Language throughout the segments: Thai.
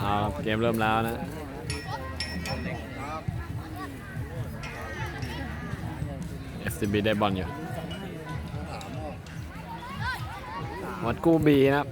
เอาเกมเริ่มแล้วนะ SCB ได้บอลอยู่วัดกู้บีนะครับ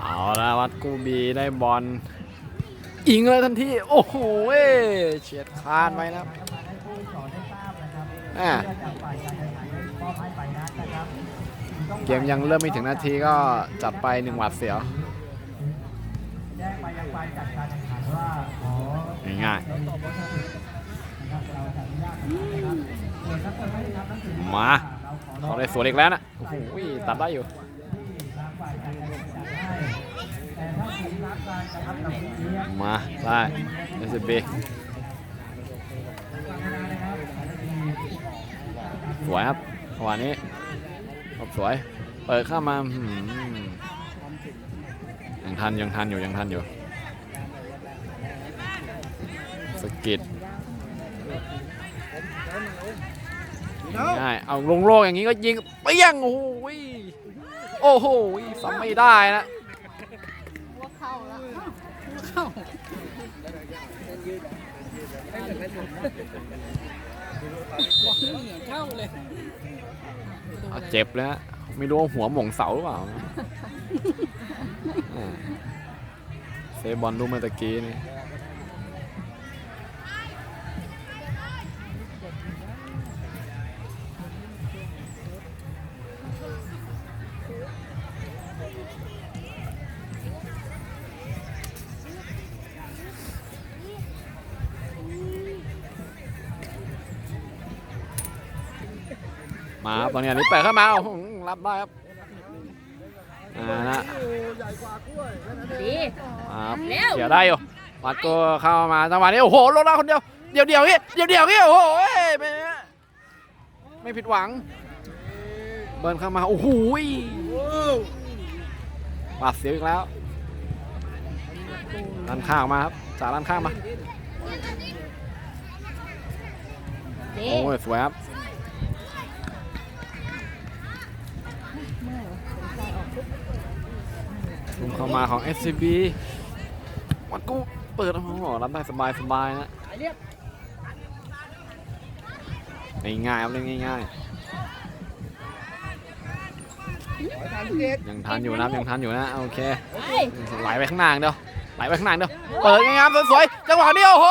เอาละวัดกูบีได้บอล ยิงเลยทันที โอ้โหเฉียดคานไปนะครับเกมยังเริ่มไม่ถึงนาทีก็จัดไปหนึ่งหวัดเสียวง่ายมาเขาได้สวนอีกแล้วนะโอ้โหตัดได้อยู่ มาได้ SCB สวยครับจังหวะนี้ครับสวย เปิดเข้ามาหืมยังทันยังทันอยู่ยังทันอยู่สกิดง่ายเอาลงโลกอย่างนี้ก็ยิงเปี้ยงโอ้โหโอ้โหซ้ำไม่ได้นะ เข้าเลยเอาเจ็บเลยฮะไม่รู้ว่าหัวหม่งเสาหรือเปล่าอ่าเซฟบอลลูกเมื่อตะกี้นี่ มาครับตอนนี้อันนี้แปะเข้ามาโอ้โหรับได้ครับอ่านะดีมาครับเร็วเขียได้อยู่วัดก็เข้ามาจังหวะนี้โอ้โหลงได้คนเดียวเดียวเดียวนี่เดียวเดียวนี่โอ้โหไม่ไม่ผิดหวัง เบิร์นเข้ามาโอ้โหบาดเสียวอีกแล้วด้านข้างมาครับจากด้านข้างมาดีโอ้ยสวยครับ ลุมเข้ามาของ SCB วัดกูเปิดโอ้โหรับได้สบายสบายนะง่ายๆครับเล่นง่ายๆยังทันอยู่นะยังทันอยู่นะโอเคไปไหลไปข้างหน้าเดียวไหลไปข้างหน้าเดียวเปิดง่ายๆสวยๆจังหวะนี้โอ้โห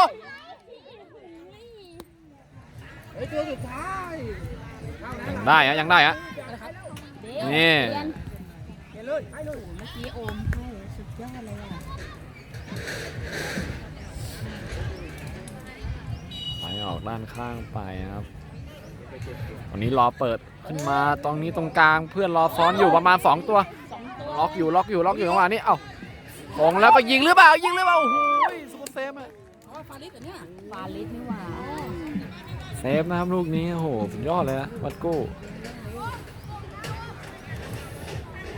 ยังได้ฮะยังได้ฮะนี่ เดี๋ยวเมื่อกี้โอมให้สุดยอดเลยอะไหลออกด้านข้างไปนะครับวันนี้รอเปิดขึ้นมาตรงนี้ตรงกลางเพื่อนรอซ้อนอยู่ประมาณ 2 ตัว สองตัวล็อกอยู่ล็อกอยู่ล็อกอยู่จังหวะนี้เอ้าลงแล้วก็ยิงหรือเปล่ายิงหรือเปล่าโอ้โหสุดเซฟอะฟาลิสเหรอเนี่ยฟาลิสนี่หว่า เซฟนะครับลูกนี้โอ้โหสุดยอดเลยนะวัดกู้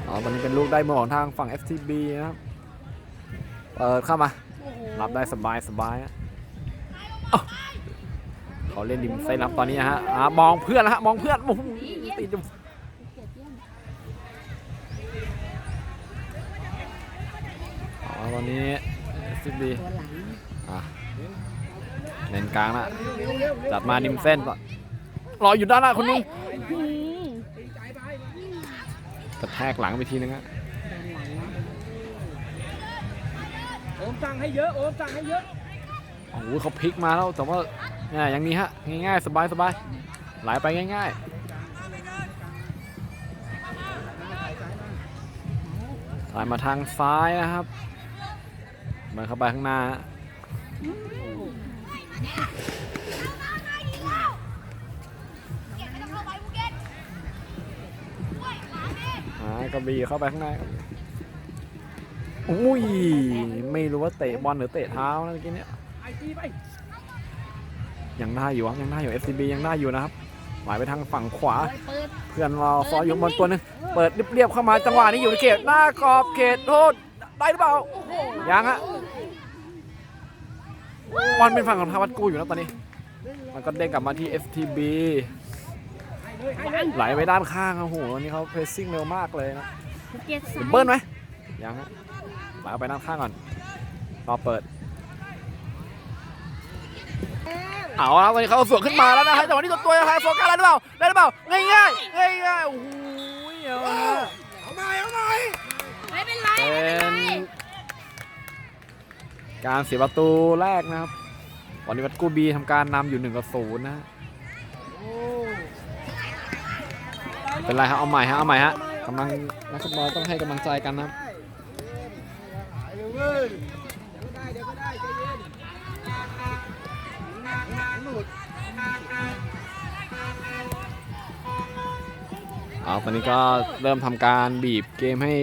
อ๋อวันนี้เป็นลูกได้หมของทางฝั่ง FTB นะครับ เปิดเข้ามาหรับได้สบายสบายอะเขาเล่นดิมเซนครับตอนนี้ฮะมองเพื่อนแล้วฮะ มองเพื่อนโอ้โหติดอยู่เกียรติเยี่ยมอ๋อตอนนี้ซิบีเล่นกลางละจัดมาดิมเส้นก่อนรออยู่ด้านหน้าคนนึง กระแทกหลังไปทีนึงฮะด้านหลังนะโอมสั่งให้เยอะโอมสั่งให้เยอะโอ้โหเขาพลิกมาแล้วแต่ว่าเนี่ยอย่างนี้ฮะง่ายๆ สบายสบายไหลไปง่ายๆไหลมาทางซ้ายนะครับมันเข้าไปข้างหน้า หากระบี่เข้าไปข้างในอุ้ย ไม่รู้ว่าเตะบอลหรือเตะเท้านะเมื่อกี้เนี้ยยังได้อยู่ครับยังได้อยู่ FCB ยังได้อยู่นะครับหมายไปทางฝั่งขวา เพื่อนเราซอยอยู่บนตัวนึงเปิดเรียบๆเข้ามาจังหวะนี้อยู่ในเขตหน้ากรอบเขตโทษได้หรือเปล่ายังฮะบอลเป็นฝั่งของทาวัดกูอยู่นะตอนนี้ มันก็เด้งกลับมาที่ FTB ไหลไปด้านข้างครับโอ้โหวันนี้เขาเพรสซิ่งเร็วมากเลยนะภูเก็ตเดี๋สายวเบิ้ลไหมยังฮะไหลออกไปด้านข้างก่อนรอเปิด เอาละตอนนี้เขาสวนขึ้นมาแล้วนะฮะแต่วันนี้ตัวตัวยังไงโฟกัสได้หรือเปล่าได้หรือเปล่าง่ายง่ายง่ายง่ายๆโอ้โหเอาละฮะไม่เป็นไรเป็ไม่เป็นไรนการเสียประตูแรกนะครับวันนี้วัดกูบีทำการนำอยู่1กับ0นะฮะ เป็นไรครับเอาใหม่ฮะเอาใหม่ฮะกำลังนักฟุตบอลต้องให้กำลังใจกันนะครับเอาตอนนี้ก็เริ่มทำการบีบเกมให้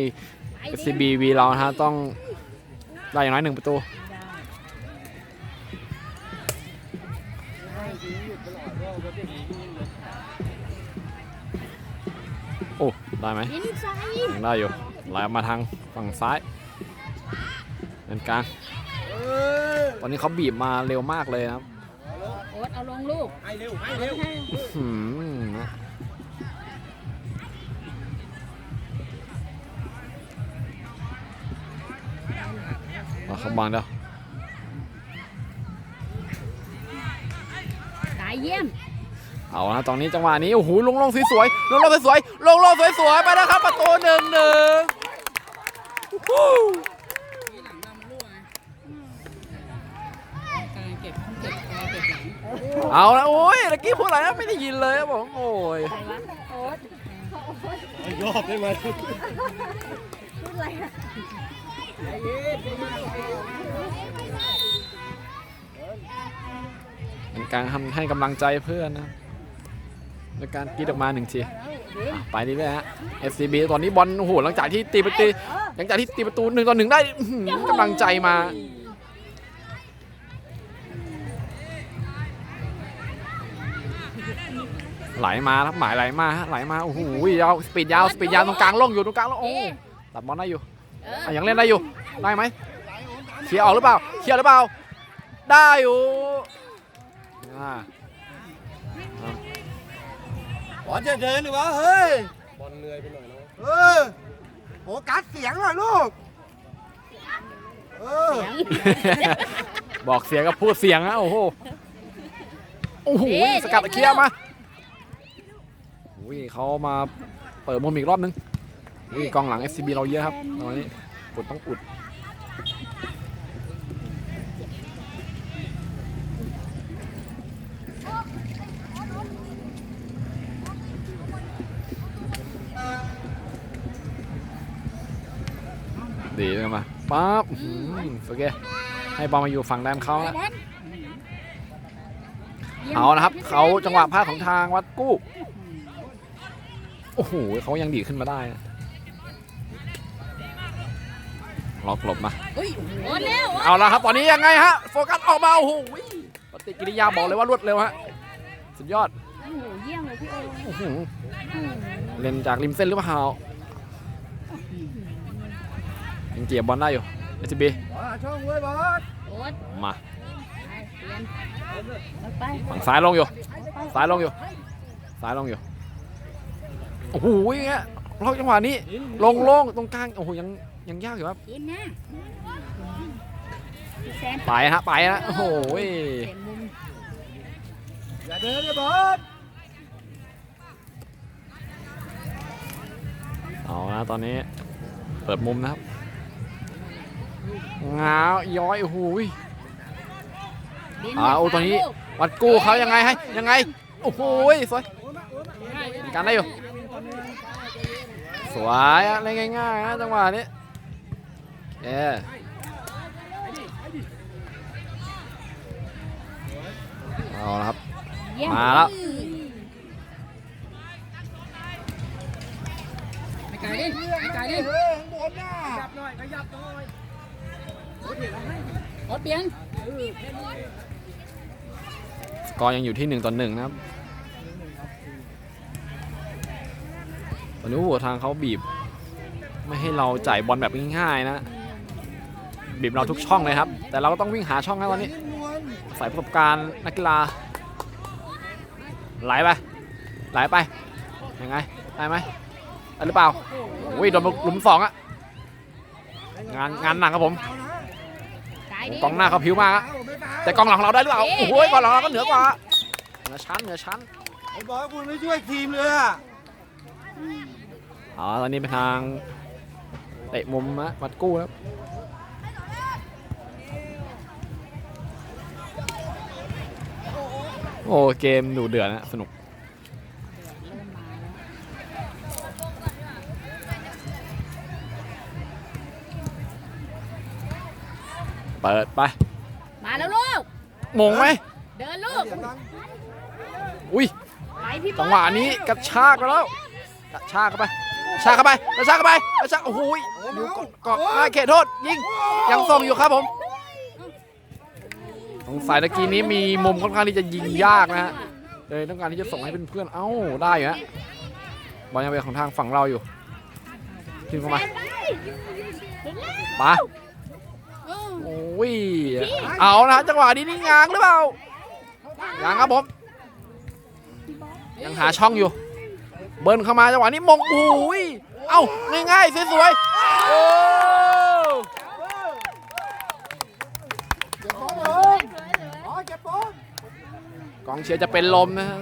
SCB V เราฮะต้องได้อย่างน้อยหนึ่งประตู ได้ไหมยินซ้ายยังได้อยู่ไหลออกมาทางฝั่งซ้ายเป็นกลางตอนนี้เขาบีบมาเร็วมากเลยนะครับโอ๊ตเอาลงลูกให้เร็วให้เร็วหืมนะเอาเขาบังเดียวสายเยี่ยม เอาละตอนนี้จังหวะนี้โอ้โหลงลงสวยๆลงลงสวยๆลงลงสวยๆไปนะครับประตูหนึ่งหนึ่งวู้การเก็บเก็บการเก็บหลังเอาละโอ้ยตะกี้พูดอะไรนะไม่ได้ยินเลยครับผมโอ้ยใครวะโอ๊ตยอบได้ไหมพูดอะไรอะเป็นการทำให้กำลังใจเพื่อนนะ ในการกรีดออกมาหนึ่งทีไปดีเลยฮะ FCB ตอนนี้บอลโอ้โหหลังจากที่ตีประตูหลังจากที่ตีประตูหนึ่งต่อหนึ่งได้กำลังใจมาไหลมาครับหมายไหลมาฮะไหลมาโอ้โหยาวสปีดยาวสปีดยาวตรงกลางล่องอยู่ตรงกลางล่องโอ้ตัดบอลได้อยู่ยังเล่นได้อยู่ได้ไหมเคลียร์ออกหรือเปล่าเคลียร์หรือเปล่าได้อยู่อ่า บอลจะเดินหรือวะเฮ้ย บอลเหนื่อยไปหน่อยนะเออโฟกัสเสียงหน่อยลูก เออ บอกเสียงกับพูดเสียงนะโอ้โห โอ้โหสกัดเคลียร์มาโอ้ยเขามาเปิดมุมอีกรอบนึงนี่กองหลัง FCB เราเยอะครับตอนนี้อุดต้องอุด ดีเลยมาปั๊บอื้อหือโอเคให้บอลมาอยู่ฝั่งแดนเขาแล้วเอานะครับเขาจังหวะพลาดของทางวัดกู้โอ้โหเขายังดีดขึ้นมาได้นะล็อกหลบมาเฮ้ยโอ๊ตเร็วเอาละครับตอนนี้ยังไงฮะโฟกัสออกมาโอ้โหปฏิกิริยาบอกเลยว่ารวดเร็วฮะสุดยอดโอ้โหเยี่ยมเลยพี่โอ๊ตโอ้โหเล่นจากริมเส้นหรือเปล่า ยังเกียบบอลได้อยู่เอชบีหาช่องเว้ยบอสโอ๊ตมาไปเปลี่ยนเอาไปฝั่งซ้ายลงอยู่ซ้ายลงอยู่ซ้ายลงอยู่โอ้โหอย่างเงี้ยเราจังหวะนี้ลงโล่งตรงกลางโอ้โหยังยังยากอยู่ครับกินนะพี่แซมไปฮะไปนะโอ้โหเต็มมุมอย่าเดินเลยบอสเอานะตอนนี้เปิดมุมนะครับ ง้าวย้อยโอ้โหยบินอ่าโอ้ตอนนี้ลูกวัดกู้เขายังไงให้ยังไงโอ้โหยสวยการได้อยู่สวยอะเล่นง่ายๆนะจังหวะนี้เออเอาละครับเยี่ยมาแล้วไอ้ไก่ดิไอ้ไก่ดิเฮ้ยข้างบนน่ะขยับหน่อยขยับหน่อย โอ๊ตเปลี่ยนสกอร์ยังอยู่ที่หนึ่งต่อหนึ่งนะครับตอนนี้หัวทางเขาบีบ ไม่ให้เราจ่ายบอลแบบง่ายๆนะ บีบเราทุกช่องเลยครับ แต่เราก็ต้องวิ่งหาช่องนะตอนนี้ยิ้มหน่วยนใส่ประสบการณ์นักกีฬาไหลไปไหลไปยังไงได้ไหมได้หรือเปล่าโอ้ยโดนหลุมสองอะงานงานหนักครับผม กายดิกองหน้าเขาผิวมากอะเอาไม่เปล่าแต่กองหลังของเราได้หรือเปล่าโอ้โหกองหลังเราก็เหนือกว่าเหนือชั้นเหนือชั้นไอ้บอยคุณไม่ช่วยทีมเลยอะอ๋อตอนนี้เป็นทางเตะมุมนะวัดกู้ครับโอ้เกมดูเดือดนะสนุก เปิดไป มาแล้วลูก มงไหม เดินลูกเสียงดังไปอุ้ยพี่บอลจังหวะนี้กระชากไปแล้ว กระชากเข้าไปกระชากเข้าไปกระชากเข้าไปกระชากโอ้โหยดูเกาะเกาะหน้าเขตโทษยิงยังส่งอยู่ครับผมสงสัยตะกี้นี้มีมุมค่อนข้างที่จะยิงยากนะฮะเลยต้องการที่จะส่งให้เพื่อนๆเอ้าได้อยู่ฮะบอลยังเป็นของทางฝั่งเราอยู่ขึ้นเข้ามาไปะเออ โอ้ยเอานะฮะจังหวะนี้นี่ง้างหรือเปล่าง้างครับผมยังหาช่องอยู่ เบิ้ลเข้ามาจังหวะนี้มงโอ้ยเอ้าง่ายๆสวยๆโอ้เก็บบอลเลยอ๋อเก็บบอลกองเชียร์จะเป็นลมนะฮะ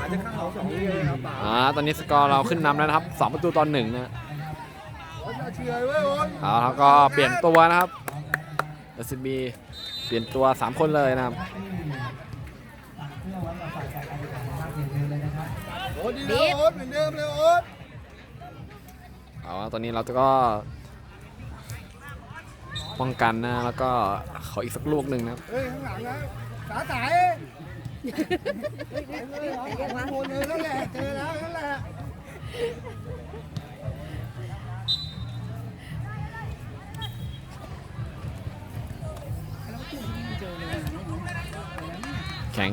อาจจะเข้าสองนี้เลยครับป่าอ่าตอนนี้สกอร์เราขึ้นนำแล้วนะครับสองประตูตอนหนึ่งนะโอ้ย เชียร์เว้ยโอ้ยเอาแล้วก็เปลี่ยนตัวนะครับเอสบีเปลี่ยนตัว 3 คนเลยนะครับโอ้ยดีเลยโอ๊ตเหมือนเดิมเลยโอ๊ตเอาละตอนนี้เราก็ป้องกันนะแล้วก็ขออีกสักลูกหนึ่งนะครับเฮ้ยข้างหลังนะสาสายมาโคนเลยนั่นแหละเจอแล้วนั่นแหละแข่ง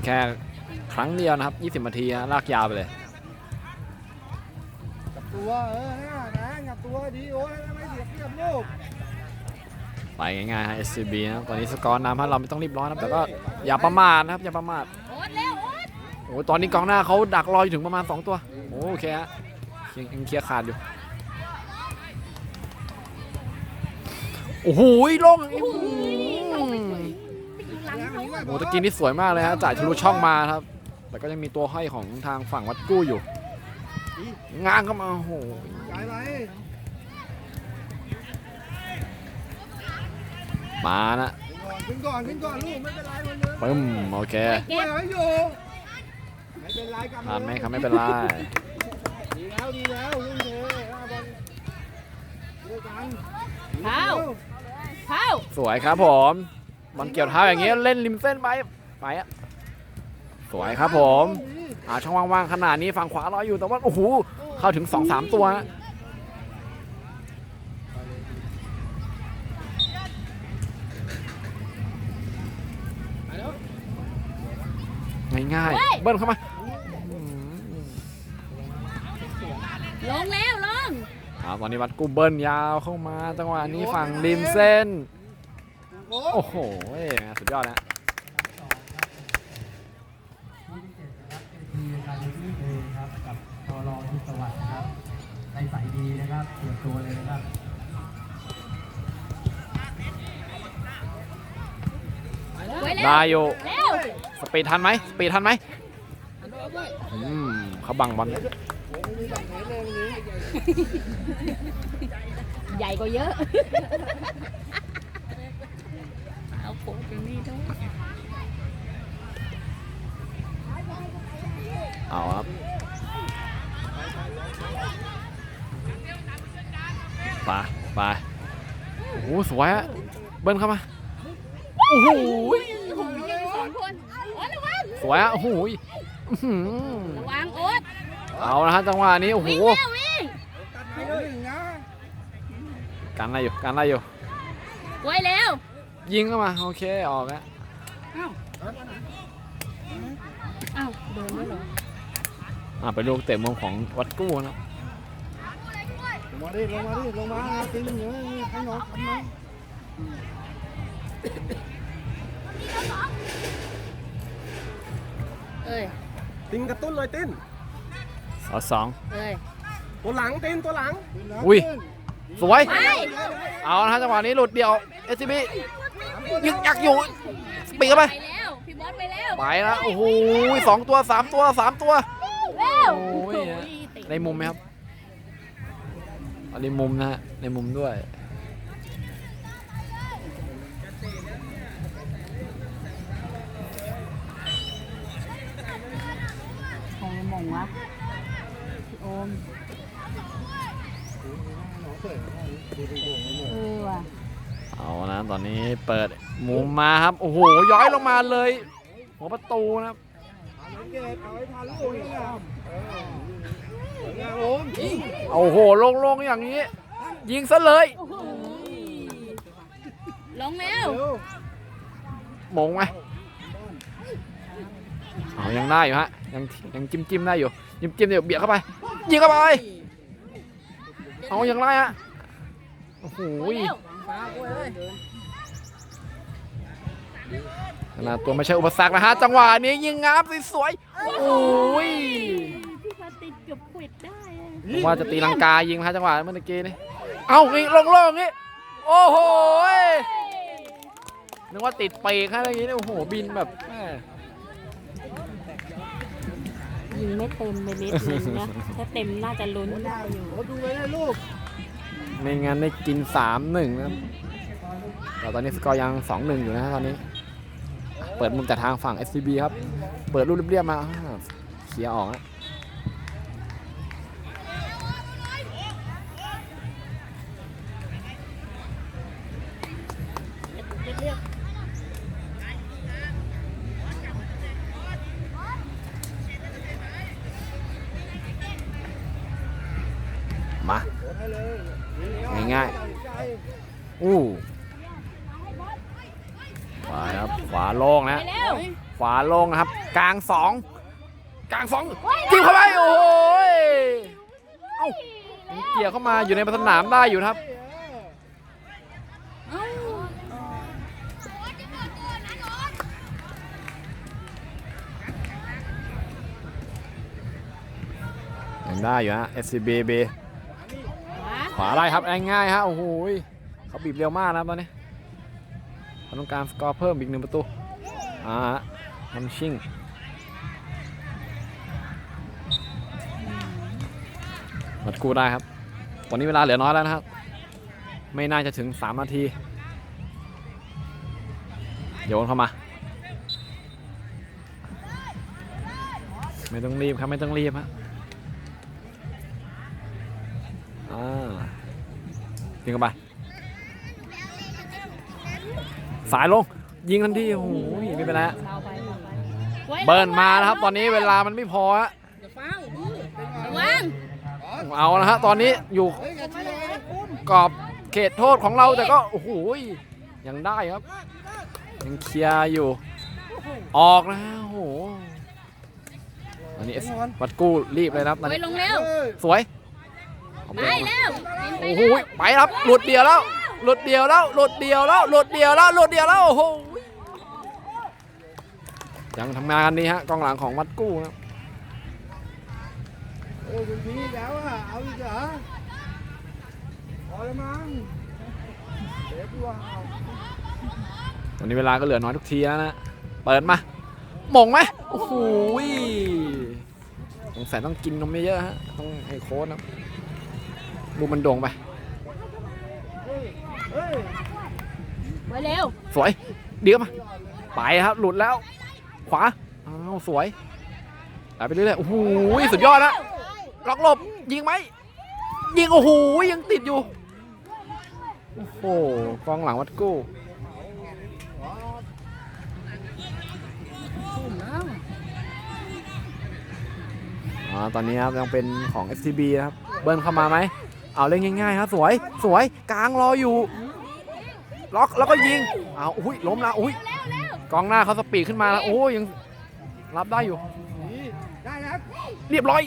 แค่ครั้งเดียวนะครับ 20นาทีฮะลากยาวไปเลยกับตัวเออนะนะกับตัวดีโอ้ยไม่เสียเปรียบลูกไปง่ายๆฮะ SCB นะครับตอนนี้สกอร์นำฮะเราไม่ต้องรีบร้อนนะครับแต่ก็อย่าประมาทนะครับอย่าประมาทโอ๊ตเร็วโอ๊ตโอ้ตอนนี้กองหน้าเขาดักรออยู่ถึงประมาณ 2 ตัวโอเคฮะยังยังเคลียร์ขาดอยู่โอ้โหโล่งอื้อหือหลังเขาอะ โอ้ตะกี้นี่สวยมากเลยฮะจ่ายทะลุช่องมาครับ แต่ก็ยังมีตัวห้อยของทางฝั่งวัดกู้อยู่ง้างเข้ามาโอ้โหย้ายไปมานะขึ้นก่อนขึ้นก่อนลูกไม่เป็นไรวันนี้ปึ้มโอเคช่วยให้อยู่ไม่เป็นไรกลับผ่านไหมครับไม่เป็นไรดีแล้วดีแล้วลุงเทเอาบอลด้วยกันเข้าเข้าสวยครับผม บอลเกี่ยวเท้าอย่างเงี้ยเล่นริมเส้นไปไปอะสวยครับผมอ่าช่องว่างๆขนาดนี้ฝั่งขวารออยู่แต่ว่าโอ้โหเข้าถึง 2-3 ตัวนะง่ายๆเบิ้ลเข้ามาลงแล้วลงอ่าตอนนี้วัดกูเบิ้ลยาวเข้ามาจังหวะนี้ฝั่งริมเส้น โอ้โอ้โหสุดยอดนะทีมการที่เองครับกับตอรอทุกสวัสดิ์นะครับในสายดีนะครับเตรียมตัวเลยนะครับไว้แล้วได้อยู่เร็วสปีดทันไหมสปีดทันไหมอืมเขาบังบอลใหญ่กว่าเยอะเอา โค้ดอย่างนี้ด้วยเอาครับไปไปโอ้โหสวยอะเบิ้ลเข้ามา โอ้โหโอ้โหยิงสองคนโอ๊ตระวังสวยอะโอ้โหอื้อหือระวังโอ๊ตเอาละฮะจังหวะนี้โอ้โหวิ่งแล้ววิ่งตัดไปหนึ่งนะกันอะไรอยู่กันอะไรอยู่ไว้แล้ว ยิงเข้ามา โอเค ออกแล้วอ้าวโดนด้วยเหรออ่าเป็นลูกเตะมุมของวัดกู้นะลงมาดิลงมาดิลงมาจริงเหรอให้น้องทำไหมเอ้ยตินกระตุ้นเลยตินสอสองเอ้ยตัวหลังตินตัวหลัง อุ้ย สวยไปเอานะฮะจังหวะนี้หลุดเดียว SCB ยึกยักอยู่ปีกเข้าไปไปแล้วพี่บอสไปแล้วไปนะโอ้โหสองตัวสามตัวสามตัวเร็วโอ้ยติดในมุมไหมครับอันนี้มุมนะฮะในมุมด้วย อนนี้เปิดมุมมาครับ โอ้โห ย้อยลงมาเลย หัวประตูนะครับเกตเอาไว้ทันลูกนี่นะงานโอมยิงโอ้โหลงๆอย่างนี้ ยิงซะเลย ลงแล้วเร็วมงไหมเอายังได้อยู่ฮะ ยังยังจิ้มจิ้มๆได้อยู่ จิ้มจิ้มๆเดี๋ยวเบียดเข้าไป ยิงเข้าไป เอายังไงฮะ โอ้โหเร็ว ขนาดตัวไม่ใช่อุปสรรคนะฮะ จังหวะนี้ยิงงามสวยๆโอ้ยพี่พาติดเกือบขวิดได้อะผมว่าจะตีลังกายิงนะฮะจังหวะเมื่อกี้นี่ เอ้านี่ลงๆนี่โอ้โหยนึกว่าติดปีกฮะอะไรอย่างงี้นี่โอ้โหบินแบบแม่ยิงไม่เต็มไปนิดนึงนะถ้าเต็มน่าจะลุ้นได้อยู่โอ้ดูไว้นะลูกไม่งั้นได้กิน 3-1 นะครับแต่ตอนนี้สกอร์ยัง 2-1 อยู่นะฮะตอนนี้ เปิดมุมจากทางฝั่ง SCB ครับ เปิดรูปเรียบๆมาเคลียร์ออกฮะ สองกลางสองจิ้มเข้าไปโอ้โหยเอ้ายังเกี่ยวเข้ามาอยู่ในสนามได้อยู่นะครับเอ้ายังได้อยู่ฮะ SCB B ขวาขวาได้ครับง่ายๆฮะโอ้โหยเขาบีบเร็วมากนะครับตอนนี้เขาต้องการสกอร์เพิ่มอีกหนึ่งประตูอ่าฮะทำชิ่ง มัดกูได้ครับ ตอนนี้เวลาเหลือน้อยแล้วนะครับ ไม่น่าจะถึง 3 นาที โยนเข้ามา ไม่ต้องรีบครับ ไม่ต้องรีบฮะอ่ายิงเข้าไป สายลง ยิงทันที โอ้โหไม่เป็นไรฮะเบาไปเบาไปไว้เบิร์นมาแล้วครับ ตอนนี้เวลามันไม่พอฮะ เอานะฮะตอนนี้อยู่เฮ้ยอย่าชี้เลยนะปุ้มกรอบเขตโทษของเราแต่ก็โอ้โหยังได้ครับยังเคลียร์อยู่ ออกนะฮะโอ้โหอันนี้ S วัดกู้รีบเลยนะครับตอนไว้นี้ลงเร็วเฮ้ยสวยไปเร็วบินไปโอ้โหเร็วไปครับหลุดเดียวแล้วหลุดเดียวแล้วหลุดเดียวแล้วหลุดเดียวแล้วหลุดเดียวแล้วโอ้โหยังทำงานกันดีฮะกองหลังของวัดกู้นะครับโอ้คุณพี่แล้วอะเอาอีกเหรอพอแล้วมั้งเดี๋ยวดูเอาตอนนี้เวลาก็เหลือน้อยทุกทีแล้วนะ เปิดมาหมงไหมโอ้โหสงสัยต้องกินนมเยอะฮะ ต้องให้โค้ดนะดูมันโด่งไปเฮ้ยเฮ้ยไว้เร็ว สวย เดี๋ยวมา ไปครับ หลุดแล้ว ขวา อ้าว สวยไหลไปเรื่อยๆ โอ้โห สุดยอดนะ ล็อกหลบยิงไหมยิงโอ้โหยังติดอยู่ โอ้โหกองหลังวัดกู้อ๋อตอนนี้ครับยังเป็นของ FTB นะครับ เบิร์นเข้ามาไหม เอาเล่นง่ายๆครับสวยสวยกลางรออยู่ ล็อกแล้วก็ยิงเอาอุ้ยล้มแล้วอุ้ยกองหน้าเขาสปีดขึ้นมาแล้วโอ้ยยังรับได้อยู่นี่ได้แล้วเรียบร้อย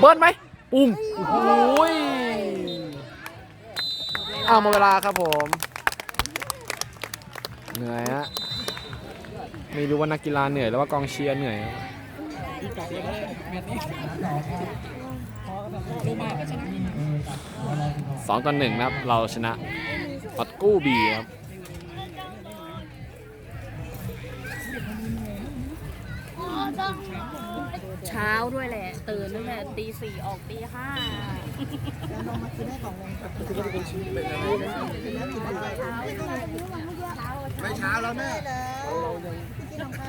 เบิร์นไหมปุ้งโอ้ยเอามดเวลาครับผม เหนื่อยฮะไม่รู้ว่านักกีฬาเหนื่อยหรือว่ากองเชียร์เหนื่อยสองต่อหนึ่งนะครับ เราชนะปัดกู้บีครับ เช้าด้วยแหละ ตื่นตั้งแต่ตีสี่ออกตีห้าไม่เช้าแล้วแม่